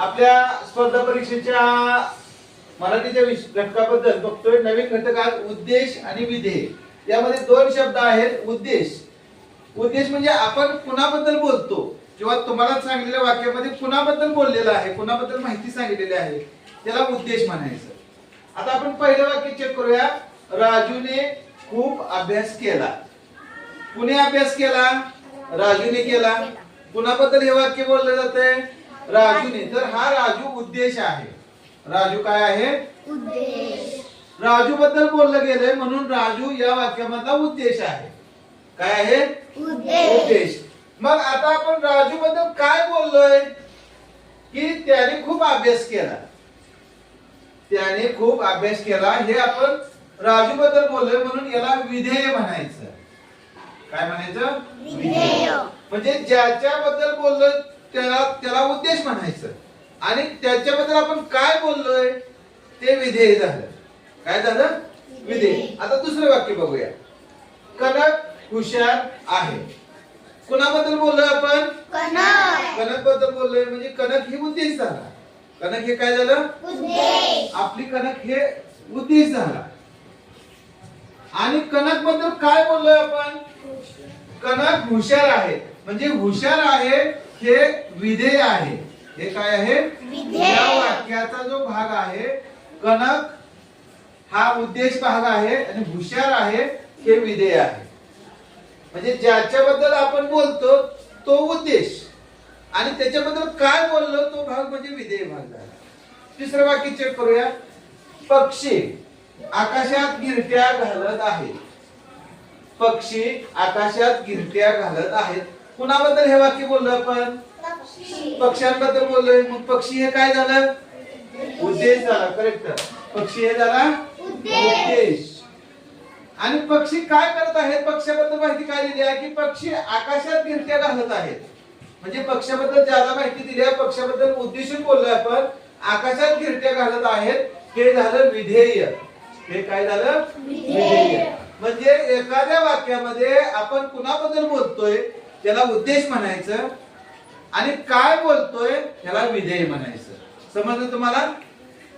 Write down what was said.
आपल्या स्पर्धा परीक्षेच्या मराठीच्या घटकाबद्दल बघतोय. नवीन घटकात उद्देश आणि विधेय. यामध्ये दोन शब्द आहेत उद्देश. उद्देश म्हणजे आपण कुणाबद्दल बोलतो? किंवा तुम्हाला सांगितलेल्या वाक्यामध्ये कुणाबद्दल बोललेलं आहे? कुणाबद्दल माहिती सांगितलेली आहे? त्याला उद्देश म्हणायचं. आता आपण पहिलं वाक्य चेक करूया. राजूने खूप अभ्यास केला. कुणी अभ्यास केला? राजूने केला. कुणाबद्दल हे वाक्य बोललं जातंय? राजूने. तर हा राजू उद्देश आहे. राजू काय आहे? राजू बद्दल बोललं गेलंय म्हणून राजू या वाक्यामधला उद्देश आहे. काय आहे? उद्देश. मग आता आपण राजू बद्दल काय बोललोय? की त्याने खूप अभ्यास केला. त्याने खूप अभ्यास केला. हे आपण राजू बद्दल बोललोय म्हणून याला विधेय म्हणायचं. काय म्हणायचं? विधेय. म्हणजे ज्याच्याबद्दल बोललोय त्याला त्याला उद्देश म्हणायचं. आणि त्याच्याबद्दल आपण काय बोललोय? ते विधेय झालं. काय झालं? विधेय. आता दुसरं वाक्य बघूया. कनक हुशार आहे. कुणाबद्दल बोललोय आपण? कनक. बद्दल बोललोय. म्हणजे कनक ही उद्देश झाला. कनक हे काय झालं? आपली कनक हे उद्देश झाला. आणि कनकबद्दल काय बोललोय आपण? कनक हुशार आहे. म्हणजे हुशार आहे हे विधेय आहे. हे काय आहे. या वाक्याचा जो भाग आहे कनक हा उद्देश भाग आहे आणि हुशार आहे हे विधेय आहे. म्हणजे ज्याच्याबद्दल आपण बोलतो तो उद्देश. आणि त्याच्याबद्दल काय बोललो तो भाग म्हणजे विधेय भाग झाला. तिसरं वाक्य चेक करूया. पक्षी आकाशात गिरट्या घालत आहेत. पक्षी आकाशात गिरट्या घालत आहेत. कुणाबद्दल हे वाक्य बोललो आपण? पक्ष्यांबद्दल बोललोय. मग पक्षी हे काय झालं? उद्देश झाला करेक्ट पक्षी हे झाला? उद्देश. आणि पक्षी काय करत आहेत? पक्षाबद्दल माहिती काय दिली आहे? की पक्षी आकाशात गिरट्या घालत आहेत. म्हणजे पक्षाबद्दल ज्यादा माहिती दिली आहे पक्षाबद्दल उद्देशून बोललोय आपण. आकाशात गिरट्या घालत आहेत. हे झालं विधेय. हे काय झालं? विधेय. म्हणजे एखाद्या वाक्यामध्ये आपण कुणाबद्दल बोलतोय? त्याला उद्देश म्हणायचं आणि काय बोलतोय त्याला विधेय म्हणायचं. समजलं तुम्हाला?